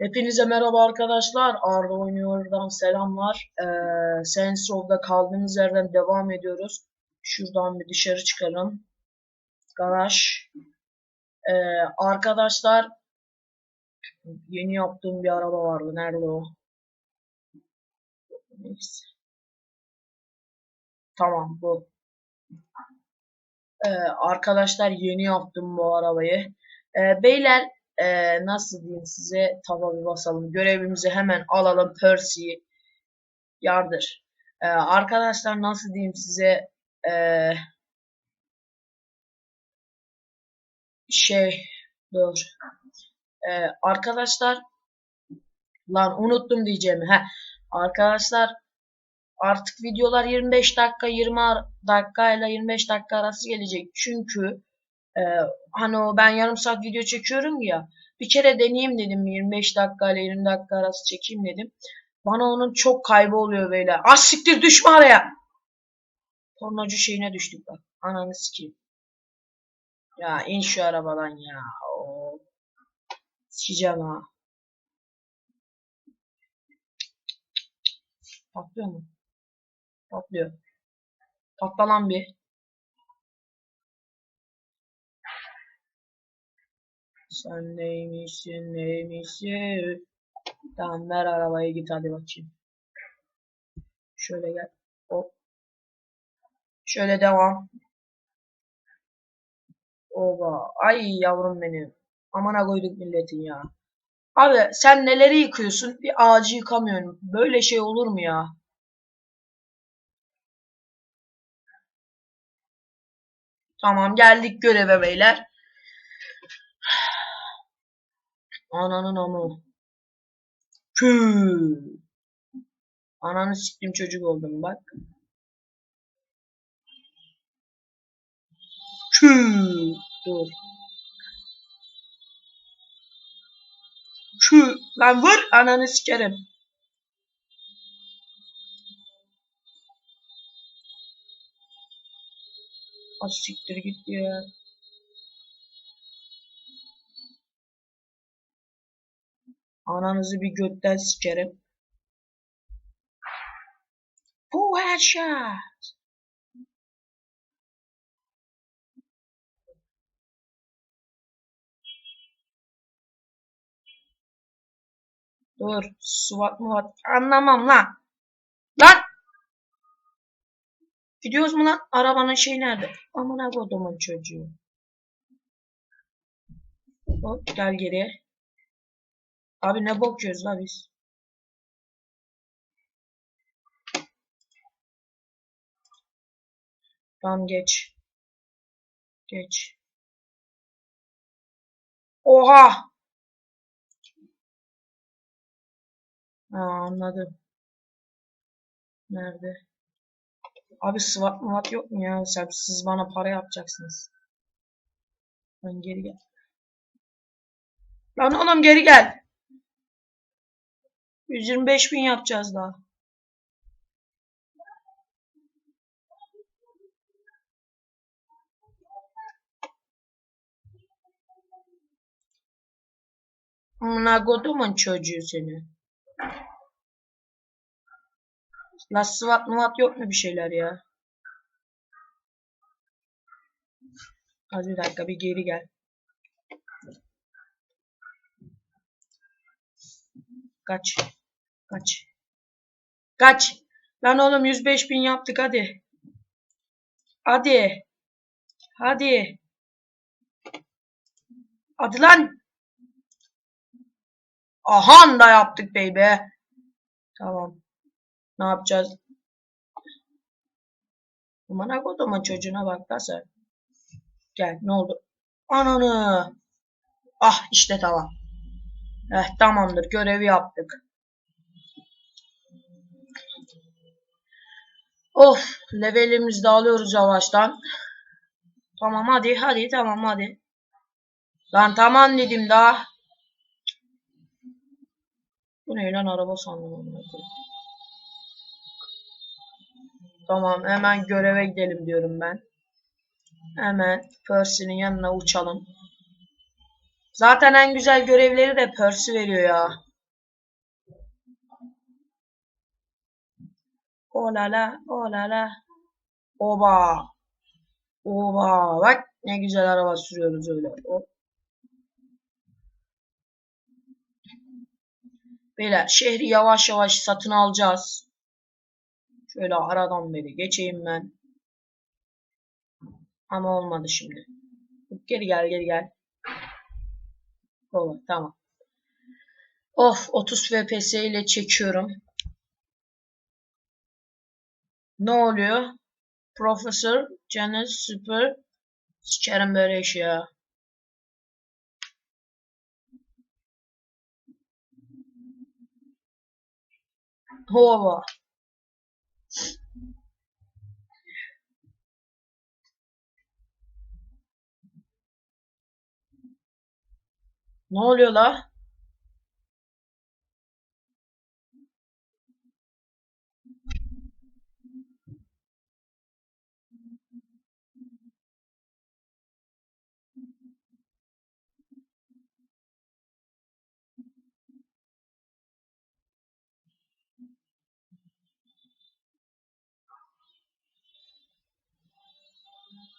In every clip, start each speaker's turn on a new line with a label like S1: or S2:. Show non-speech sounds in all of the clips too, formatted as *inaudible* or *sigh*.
S1: Hepinize merhaba arkadaşlar. Arda Oynuyor'dan selamlar. Ee, Saints Row'da kaldığımız yerden devam ediyoruz. Şuradan bir dışarı çıkalım. Garaj. Ee, arkadaşlar yeni yaptığım bir araba vardı. Nerede o? Neyse. Tamam bu. Ee, arkadaşlar yeni yaptım bu arabayı. Ee, beyler ee, nasıl diyeyim size taba bir basalım. Görevimizi hemen alalım. Percy yardır. Ee, arkadaşlar nasıl diyeyim size ee, şey dur. Ee, arkadaşlar lan unuttum diyeceğimi. Heh. Arkadaşlar artık videolar 25 dakika 20 dakika ile 25 dakika arası gelecek. Çünkü ee, hani o ben yarım saat video çekiyorum ya. Bir kere deneyeyim dedim 25 dakika ile 20 dakika arası çekeyim dedim. Bana onun çok kaybı oluyor böyle. Az siktir düşme araya. Pornocu şeyine düştük bak. Ananı sikeyim. Ya in şu arabadan ya. Oo. Sikeceğim ha. Patlıyor mu? Patlıyor. Patla lan bir. Sen neymişsin neymişsin. Tamam ver arabayı git hadi bakayım. Şöyle gel. Hop. Şöyle devam. Oba. Ay yavrum benim. Amana koyduk milletin ya. Abi sen neleri yıkıyorsun? Bir ağacı yıkamıyorsun. Böyle şey olur mu ya? Tamam geldik göreve beyler. Ananın amı. Kü. Ananı siktim çocuk oldum bak. Kü. Dur. Kü. Lan vur ananı sikerim. Az siktir git ya. Ananızı bir götten sikerim. Bu headshot. Dur. Suvat mı var? Anlamam lan. Lan. Gidiyoruz mu lan? Arabanın şey nerede? Amına kodumun çocuğu. Hop gel geriye. Abi ne bakıyoruz la biz? Tamam geç. Geç. Oha! Ha, anladım. Nerede? Abi SWAT muvat yok mu ya? Siz bana para yapacaksınız. Ben geri gel. Lan oğlum geri gel. 125 bin yapacağız daha. Amına kodumun çocuğu seni. La sıvat muvat yok mu bir şeyler ya? Hadi bir dakika bir geri gel. Kaç. Kaç. Kaç. Lan oğlum 105 bin yaptık hadi. Hadi. Hadi. Hadi lan. Aha da yaptık baby. Tamam. Ne yapacağız? Bana kodumun çocuğuna bak sen. Gel ne oldu? Ananı. Ah işte tamam. Eh tamamdır görevi yaptık. Of levelimizi de alıyoruz yavaştan. Tamam hadi hadi tamam hadi. Lan tamam dedim daha. Bu ne lan araba sandım. Tamam hemen göreve gidelim diyorum ben. Hemen Percy'nin yanına uçalım. Zaten en güzel görevleri de Percy veriyor ya. O la la, la. Oba. Oba. Bak ne güzel araba sürüyoruz öyle. Hop. Beyler şehri yavaş yavaş satın alacağız. Şöyle aradan beri geçeyim ben. Ama olmadı şimdi. Geri gel geri gel. Olur tamam. Of 30 FPS ile çekiyorum. Ne oluyor? Profesör Janet Super Sikerim böyle iş ya. Hova. Ne oluyor la?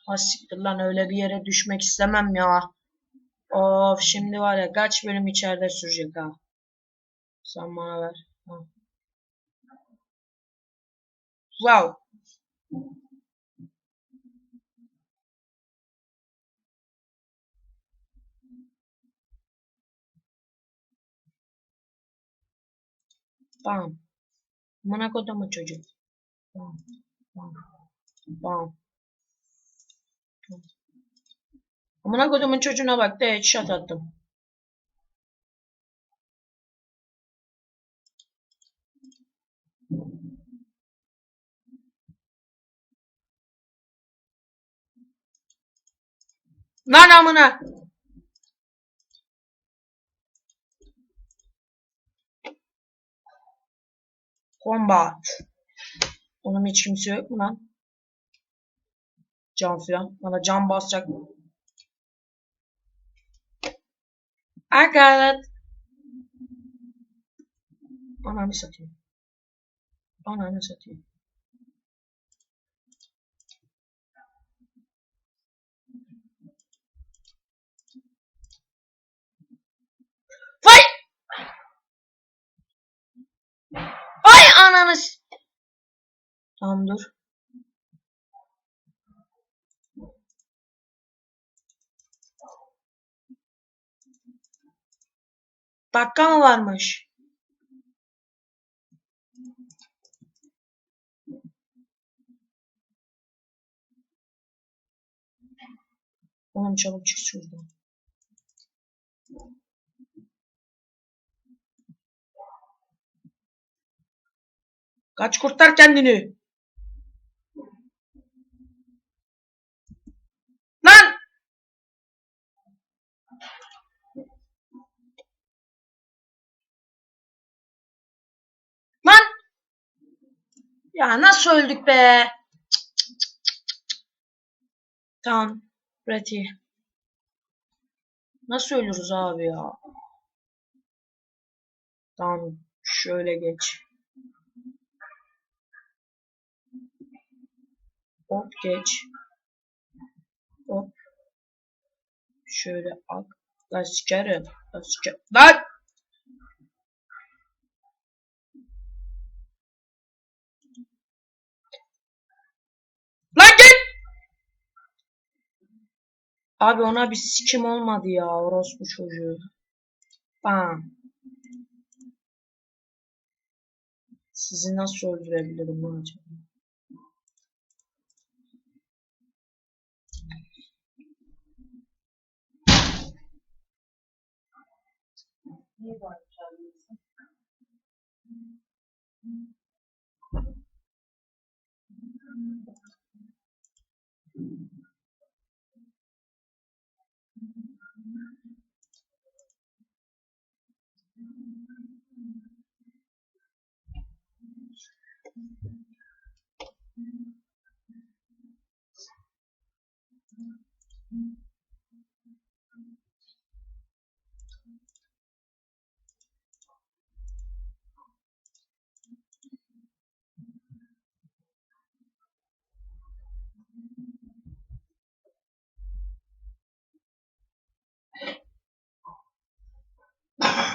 S1: Asiktir lan öyle bir yere düşmek istemem ya. Of şimdi var ya kaç bölüm içeride sürecek ha. Sen bana ver. Ha. Wow. Bam. Amına kodumun çocuğu. Bam. Bam. Bam. Amına kodumun çocuğuna bak de headshot attım. Lan amına. Combat. Onun hiç kimse yok mu lan? Can filan. Bana can basacak mı? I got it. Ananı satayım. Ananı satayım. Vay! Ay ananı Tamam dur. Dakika mı varmış? Oğlum çabuk çık şuradan. Kaç kurtar kendini. Lan! Lan! Ya nasıl öldük be? Tamam. Pretty. Nasıl ölürüz abi ya? Tamam. Şöyle geç. Hop geç. Hop. Şöyle ak. Lan sikerim. Lan sikerim. Lan Abi ona bir sikim olmadı ya orospu çocuğu. Bam. Sizi nasıl öldürebilirim acaba? Niye bağıracağım?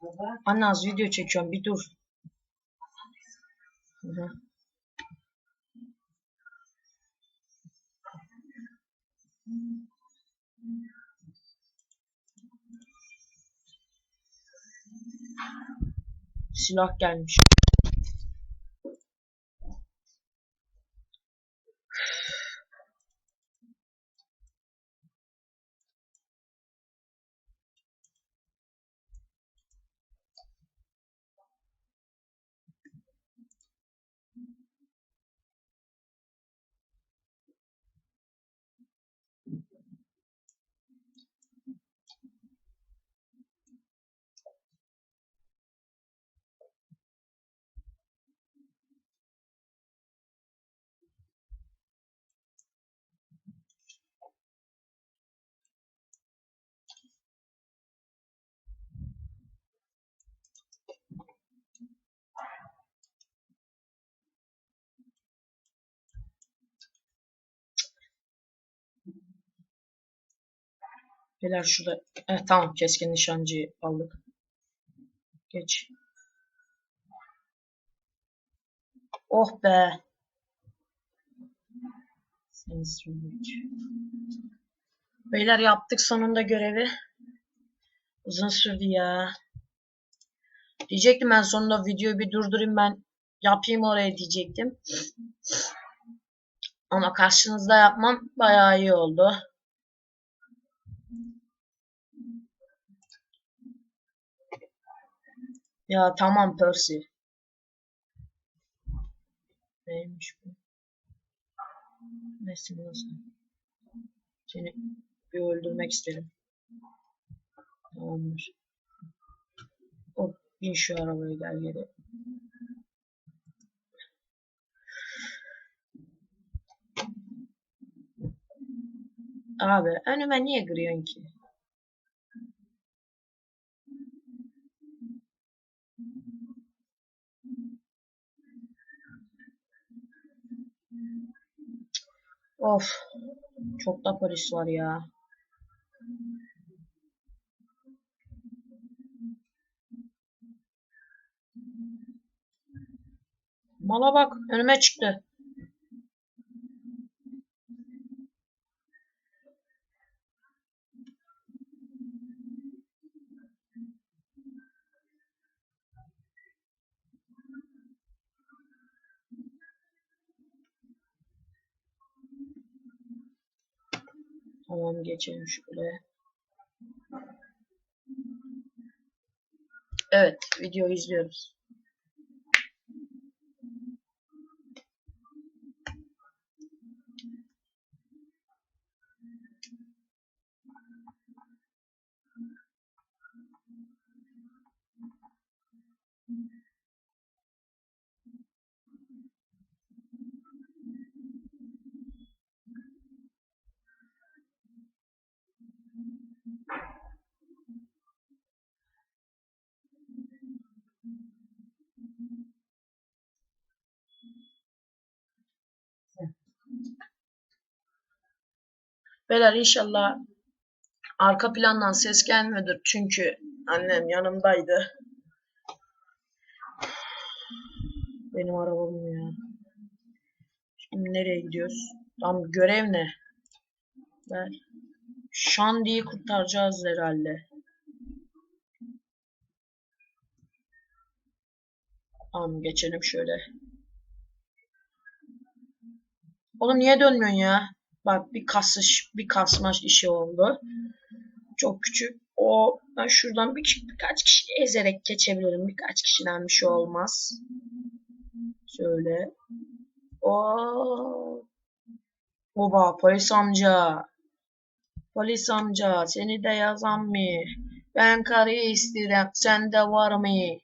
S2: Bu
S1: video çekiyorum bir dur. Hı. Silah gelmiş. Beyler şurada. Eh, tamam keskin nişancıyı aldık. Geç. Oh be. Beyler yaptık sonunda görevi. Uzun sürdü ya. Diyecektim ben sonunda videoyu bir durdurayım ben yapayım oraya diyecektim. Ama karşınızda yapmam bayağı iyi oldu. Ya tamam Percy. Neymiş bu? Nesin nasıl? Seni bir öldürmek istedim. Tamamdır. Hop bin şu arabaya gel geri. Abi önüme niye giriyorsun ki? Of. Çok da polis var ya. Mala bak önüme çıktı. Tamam geçelim şöyle. Evet videoyu izliyoruz. Beyler inşallah arka plandan ses gelmiyordur çünkü annem yanımdaydı. Benim arabam ya. Şimdi nereye gidiyoruz? Tam görev ne? Ver. Şandi'yi kurtaracağız herhalde. Tamam geçelim şöyle. Oğlum niye dönmüyorsun ya? Bak bir kasış, bir kasma işi oldu. Çok küçük. O ben şuradan bir, birkaç kişi ezerek geçebilirim. Birkaç kişiden bir şey olmaz. Şöyle. O Oba polis amca. Polis amca seni de yazan mı? Ben karıyı istedim. Sende var mı?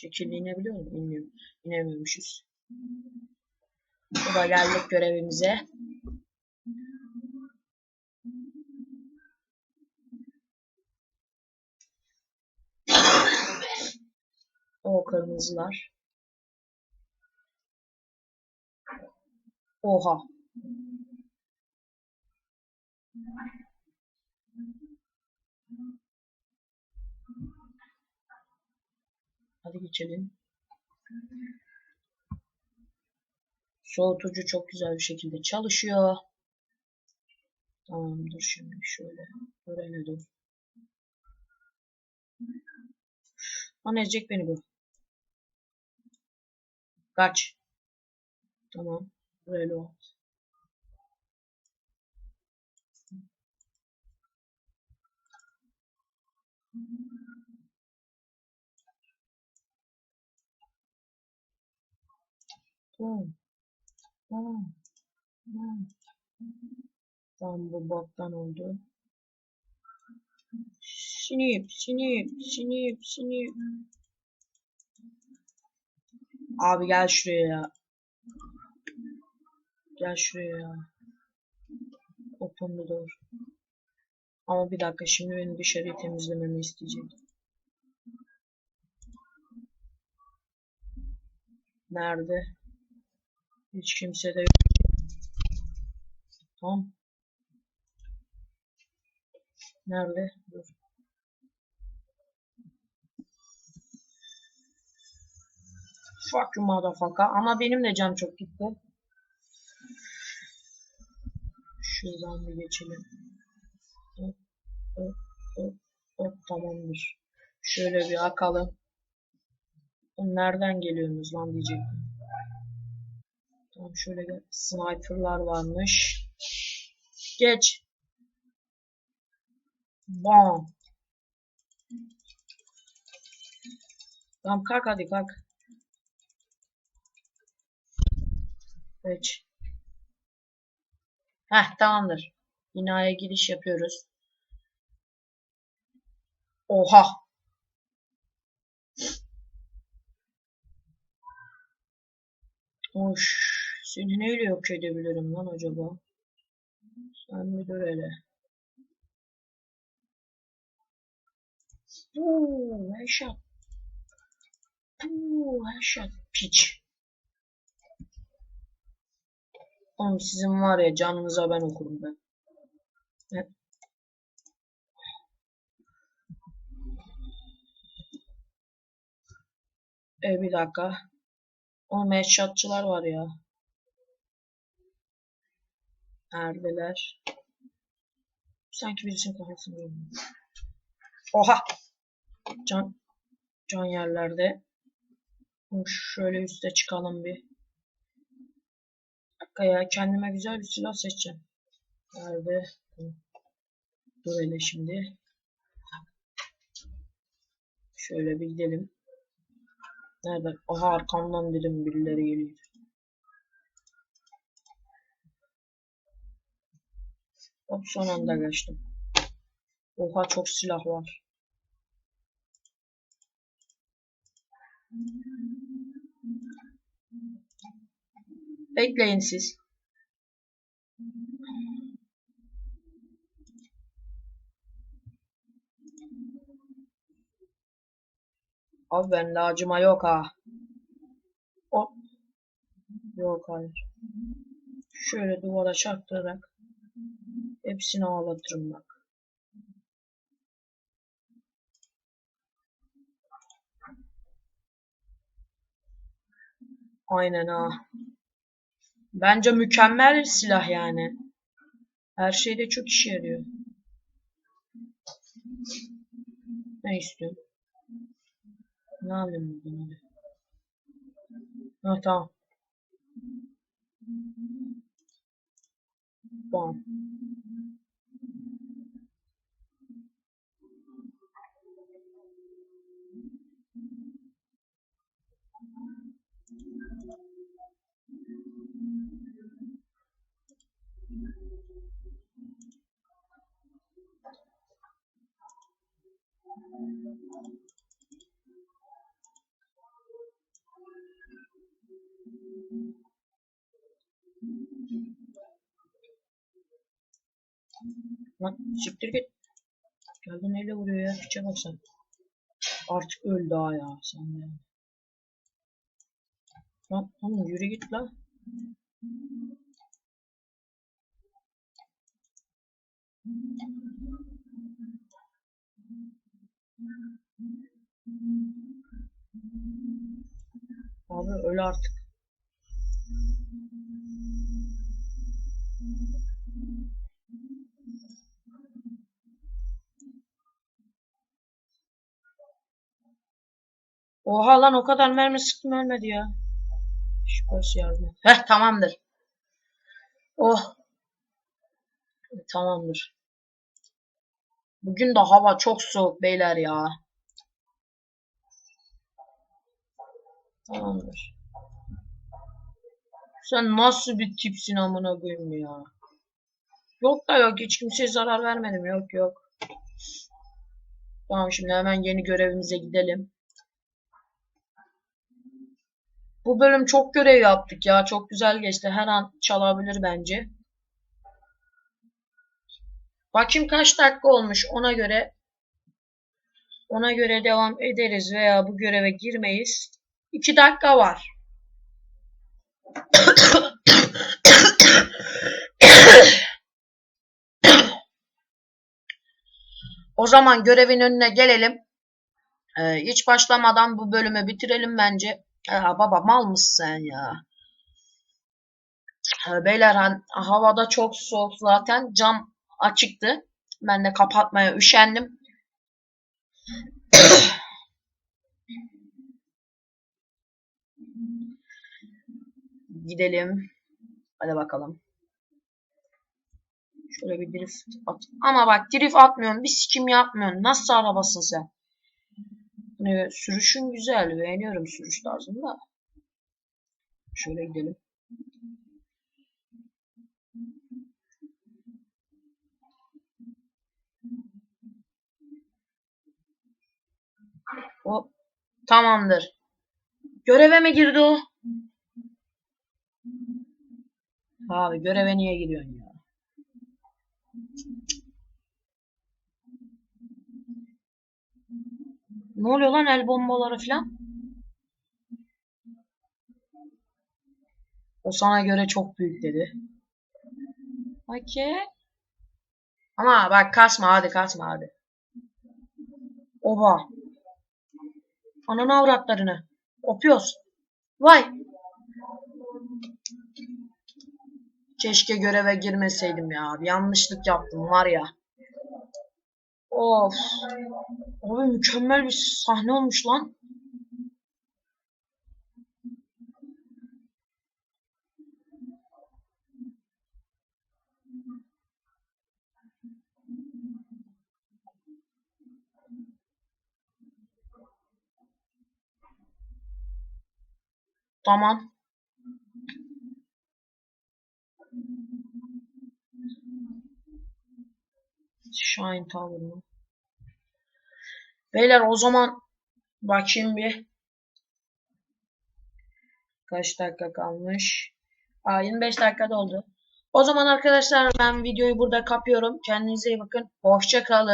S1: Şekilli inebiliyor muyum? Bilmiyorum. İnemiyormuşuz. Bu da geldik görevimize. O kırmızılar. Oha. Hadi geçelim. Soğutucu çok güzel bir şekilde çalışıyor. Tamamdır şimdi şöyle. Öğrene dur. Lan ezecek beni bu. Kaç. Tamam. Böyle oldu. Tamam bu boktan oldu. Sinip, sinip, sinip, sinip. Abi gel şuraya ya. Gel şuraya ya. Open door. Ama bir dakika şimdi benim dışarıyı temizlememi isteyecek. Nerede? Hiç kimse de yok. Tamam. Nerede? Dur. Fuck you motherfucker. Ama benim de can çok gitti. Şuradan bir geçelim. Hop, hop, hop, hop, tamamdır. Şöyle bir akalım. Nereden geliyorsunuz lan diyecektim. Tamam şöyle gel. Sniper'lar varmış. Geç. Bam. Tamam kalk hadi kalk. Geç. Heh tamamdır. Binaya giriş yapıyoruz. Oha. Hoş. Seni neyle yok edebilirim lan acaba? Sen bir dur hele. Uuu headshot. Uuu headshot. Piç. Oğlum sizin var ya canınıza ben okurum ben. Ne? E bir dakika. O headshotçılar var ya. Neredeler? Sanki birisinin kafasını görüyorum. Oha! Can, can yerlerde. Şöyle üste çıkalım bir. dakika ya kendime güzel bir silah seçeceğim. Nerede? Dur hele şimdi. Şöyle bir gidelim. Nerede? Aha arkamdan dedim birileri geliyor. Hop son anda geçtim. Oha çok silah var. Bekleyin siz. Abi ben acıma yok ha. O yok hayır. Şöyle duvara çarptırarak hepsini ağlatırım bak. Aynen ha. Bence mükemmel silah yani. Her şeyde çok işe yarıyor. Ne istiyorsun? Ne alayım hadi. Ha tamam. Tamam. Lan siktir git. Geldi neyle vuruyor ya? Piçe bak sen. Artık öl daha ya sen de. Lan oğlum yürü git la. Abi öl artık. Oha lan o kadar mermi sıktım ölmedi ya. Şüphesi yardım. Heh tamamdır. Oh. Tamamdır. Bugün de hava çok soğuk beyler ya. Tamamdır. Sen nasıl bir tipsin amına koyayım ya. Yok da yok hiç kimseye zarar vermedim yok yok. Tamam şimdi hemen yeni görevimize gidelim. Bu bölüm çok görev yaptık ya. Çok güzel geçti. Her an çalabilir bence. Bakayım kaç dakika olmuş. Ona göre ona göre devam ederiz veya bu göreve girmeyiz. 2 dakika var. o zaman görevin önüne gelelim. Ee, hiç başlamadan bu bölümü bitirelim bence. Ya baba mal mısın sen ya? Beyler havada çok soğuk zaten. Cam açıktı. Ben de kapatmaya üşendim. *coughs* Gidelim. Hadi bakalım. Şöyle bir drift at. Ama bak drift atmıyorsun. Bir sikim yapmıyorsun. Nasıl arabasın sen? Hani sürüşün güzel. Beğeniyorum sürüş tarzını da. Şöyle gidelim. Hop. Tamamdır. Göreve mi girdi o? Abi göreve niye giriyorsun ya? Ne oluyor lan el bombaları falan? O sana göre çok büyük dedi. Okey. Ama bak kasma hadi kasma hadi. Oba. Ananı avratlarını. Kopuyoruz. Vay. Keşke göreve girmeseydim ya. Bir yanlışlık yaptım var ya. Of. Abi mükemmel bir sahne olmuş lan. Tamam. Shine Tower? Beyler o zaman bakayım bir. Kaç dakika kalmış? Aa 25 dakika doldu. O zaman arkadaşlar ben videoyu burada kapıyorum. Kendinize iyi bakın. Hoşça kalın.